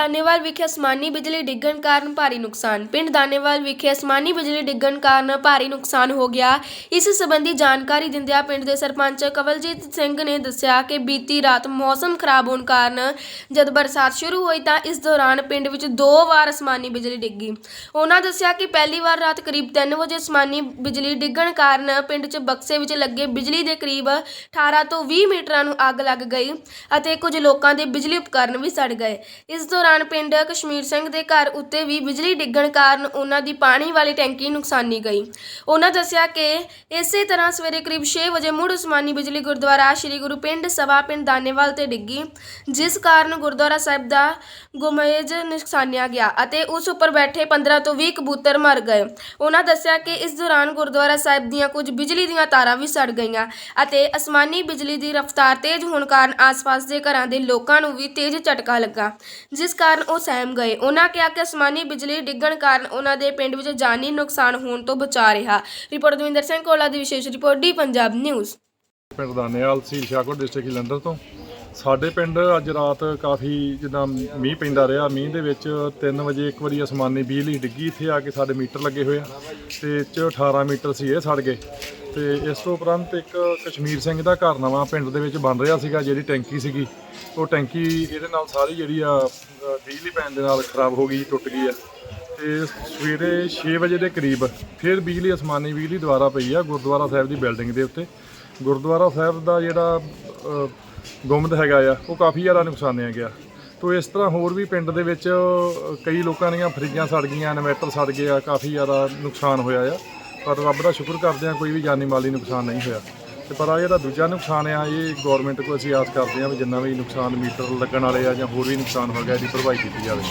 ਦਾਨੇਵਾਲ ਵਿਖੇ ਅਸਮਾਨੀ ਬਿਜਲੀ ਡਿੱਗਣ ਕਾਰਨ ਭਾਰੀ ਨੁਕਸਾਨ। ਪਿੰਡ ਦਾਨੇਵਾਲ ਵਿਖੇ ਅਸਮਾਨੀ ਬਿਜਲੀ ਡਿੱਗਣ ਕਾਰਨ ਭਾਰੀ ਨੁਕਸਾਨ ਹੋ ਗਿਆ। ਇਸ ਸੰਬੰਧੀ ਜਾਣਕਾਰੀ ਦਿੰਦਿਆਂ ਪਿੰਡ ਦੇ ਸਰਪੰਚ ਕਵਲਜੀਤ ਸਿੰਘ ਨੇ ਦੱਸਿਆ ਕਿ ਬੀਤੀ ਰਾਤ ਮੌਸਮ ਖਰਾਬ ਹੋਣ ਕਾਰਨ ਜਦ ਬਰਸਾਤ ਸ਼ੁਰੂ ਹੋਈ ਤਾਂ ਇਸ ਦੌਰਾਨ ਪਿੰਡ ਵਿੱਚ ਦੋ ਵਾਰ ਅਸਮਾਨੀ ਬਿਜਲੀ ਡਿੱਗੀ। ਉਹਨਾਂ ਦੱਸਿਆ ਕਿ ਪਹਿਲੀ ਵਾਰ ਰਾਤ ਕਰੀਬ 3 ਵਜੇ ਅਸਮਾਨੀ ਬਿਜਲੀ ਡਿੱਗਣ ਕਾਰਨ ਪਿੰਡ 'ਚ ਬਕਸੇ ਵਿੱਚ ਲੱਗੇ ਬਿਜਲੀ ਦੇ ਕਰੀਬ 18 ਤੋਂ 20 ਮੀਟਰਾਂ ਨੂੰ ਅੱਗ ਲੱਗ ਗਈ ਅਤੇ ਕੁਝ ਲੋਕਾਂ ਦੇ ਬਿਜਲੀ ਉਪਕਰਨ ਵੀ ਸੜ ਗਏ। ਇਸ ਦੌਰਾਨ ਦੌਰਾਨ ਪਿੰਡ ਕਸ਼ਮੀਰ ਸਿੰਘ ਦੇ ਘਰ ਉੱਤੇ ਵੀ ਬਿਜਲੀ ਡਿੱਗਣ ਕਾਰਨ ਉਹਨਾਂ ਦੀ ਪਾਣੀ ਵਾਲੀ ਟੈਂਕੀ ਨੁਕਸਾਨੀ ਗਈ। ਉਹਨਾਂ ਦੱਸਿਆ ਕਿ ਇਸੇ ਤਰ੍ਹਾਂ ਸਵੇਰੇ ਕਰੀਬ 6 ਵਜੇ ਮੁੜ ਉਸਮਾਨੀ ਬਿਜਲੀ ਗੁਰਦੁਆਰਾ ਸ੍ਰੀ ਗੁਰੂ ਪਿੰਡ ਸਵਾ ਪਿੰਡ ਦਾਨੇਵਾਲ ਤੇ ਡਿੱਗੀ, ਜਿਸ ਕਾਰਨ ਗੁਰਦੁਆਰਾ ਸਾਹਿਬ ਦਾ ਗੁਮੇਜ ਨੁਕਸਾਨਿਆ ਗਿਆ ਅਤੇ ਉਸ ਉੱਪਰ ਬੈਠੇ 15 ਤੋਂ 20 ਕਬੂਤਰ ਮਰ ਗਏ। ਉਹਨਾਂ ਦੱਸਿਆ ਕਿ ਇਸ ਦੌਰਾਨ ਗੁਰਦੁਆਰਾ ਸਾਹਿਬ ਦੀਆਂ ਕੁਝ ਬਿਜਲੀ ਦੀਆਂ ਤਾਰਾਂ ਵੀ ਸੜ ਗਈਆਂ ਅਤੇ ਅਸਮਾਨੀ ਬਿਜਲੀ ਦੀ ਰਫ਼ਤਾਰ ਤੇਜ਼ ਹੋਣ ਕਾਰਨ ਆਸ-ਪਾਸ ਦੇ ਘਰਾਂ ਦੇ ਲੋਕਾਂ ਨੂੰ ਵੀ ਤੇਜ਼ ਝਟਕਾ ਲੱਗਾ, ਜਿਸ ਕਾਰਨ ਉਹ ਸਹਿਮ ਗਏ। ਉਹਨਾਂ ਕਿਹਾ ਕਿ ਅਸਮਾਨੀ ਬਿਜਲੀ ਡਿੱਗਣ ਕਾਰਨ ਉਹਨਾਂ ਦੇ ਪਿੰਡ ਵਿੱਚ ਜਾਨੀ ਨੁਕਸਾਨ ਹੋਣ ਤੋਂ ਬਚਾ ਰਿਹਾ। ਰਿਪੋਰਟ ਦਵਿੰਦਰ ਸਿੰਘ ਕੋਲਾ ਦੀ ਵਿਸ਼ੇਸ਼ ਰਿਪੋਰਟ ਡੀ ਪੰਜਾਬ ਨਿਊਜ਼। ਪਿੰਡ ਦਾਨੇਵਾਲ ਸੀ ਸ਼ਾਹਕੋਟ ਡਿਸਟ੍ਰਿਕਟ ਜਲੰਧਰ ਤੋਂ। ਸਾਡੇ ਪਿੰਡ ਅੱਜ ਰਾਤ ਕਾਫੀ ਜਿੱਦਾਂ ਮੀਂਹ ਪੈਂਦਾ ਰਿਹਾ। ਮੀਂਹ ਦੇ ਵਿੱਚ 3 ਵਜੇ ਇੱਕ ਵਾਰੀ ਅਸਮਾਨੀ ਬਿਜਲੀ ਡਿੱਗੀ। ਇੱਥੇ ਆ ਕੇ ਸਾਡੇ ਮੀਟਰ ਲੱਗੇ ਹੋਏ ਆ ਤੇ ਇਹ 'ਚ 18 ਮੀਟਰ ਸੀ ਇਹ ਸੜ ਗਏ। ਤੇ ਇਸ ਤੋਂ ਉਪਰੰਤ ਇੱਕ ਕਸ਼ਮੀਰ ਸਿੰਘ ਦਾ ਘਰ ਨਵਾਂ ਪਿੰਡ ਦੇ ਵਿੱਚ ਬਣ ਰਿਹਾ ਸੀਗਾ, ਜਿਹੜੀ ਟੈਂਕੀ ਸੀਗੀ। ਉਹ ਟੈਂਕੀ ਇਹਦੇ ਨਾਲ ਸਾਰੀ ਜਿਹੜੀ ਆ ਬਿਜਲੀ ਪੈਣ ਦੇ ਨਾਲ ਖਰਾਬ ਹੋ ਗਈ, ਟੁੱਟ ਗਈ ਆ। ਤੇ ਸਵੇਰੇ 6 ਵਜੇ ਦੇ ਕਰੀਬ ਫਿਰ ਬਿਜਲੀ, ਅਸਮਾਨੀ ਬਿਜਲੀ ਦੁਬਾਰਾ ਪਈ ਆ ਗੁਰਦੁਆਰਾ ਸਾਹਿਬ ਦੀ ਬਿਲਡਿੰਗ ਦੇ ਉੱਤੇ। ਗੁਰਦੁਆਰਾ ਸਾਹਿਬ ਦਾ ਜਿਹੜਾ ਗੁੰਮਦ ਹੈਗਾ ਆ, ਉਹ ਕਾਫੀ ਜ਼ਿਆਦਾ ਨੁਕਸਾਨਿਆ ਗਿਆ। ਤੋ ਇਸ ਤਰ੍ਹਾਂ ਹੋਰ ਵੀ ਪਿੰਡ ਦੇ ਵਿੱਚ ਕਈ ਲੋਕਾਂ ਦੀਆਂ ਫਰਿੱਜਾਂ ਸੜ ਗਈਆਂ, ਇਨਵਰਟਰ ਸੜ ਗਏ ਆ, ਕਾਫੀ ਜ਼ਿਆਦਾ ਨੁਕਸਾਨ ਹੋਇਆ ਆ। ਪਰ ਰੱਬ ਦਾ ਸ਼ੁਕਰ ਕਰਦੇ ਆ, ਕੋਈ ਵੀ ਜਾਨੀ ਮਾਲੀ ਨੁਕਸਾਨ ਨਹੀਂ ਹੋਇਆ। ਤੇ ਪਰ ਆ ਜਿਹੜਾ ਦੂਜਾ ਨੁਕਸਾਨ ਆ, ਇਹ ਗਵਰਨਮੈਂਟ ਕੋਲ ਅਸੀਂ ਆਸ ਕਰਦੇ ਆ ਵੀ ਜਿੰਨਾ ਵੀ ਨੁਕਸਾਨ ਮੀਟਰ ਲੱਗਣ ਵਾਲੇ ਆ ਜਾਂ ਹੋਰ ਵੀ ਨੁਕਸਾਨ ਹੋ ਗਿਆ, ਇਹਦੀ ਭਰਪਾਈ ਕੀਤੀ ਜਾਵੇ।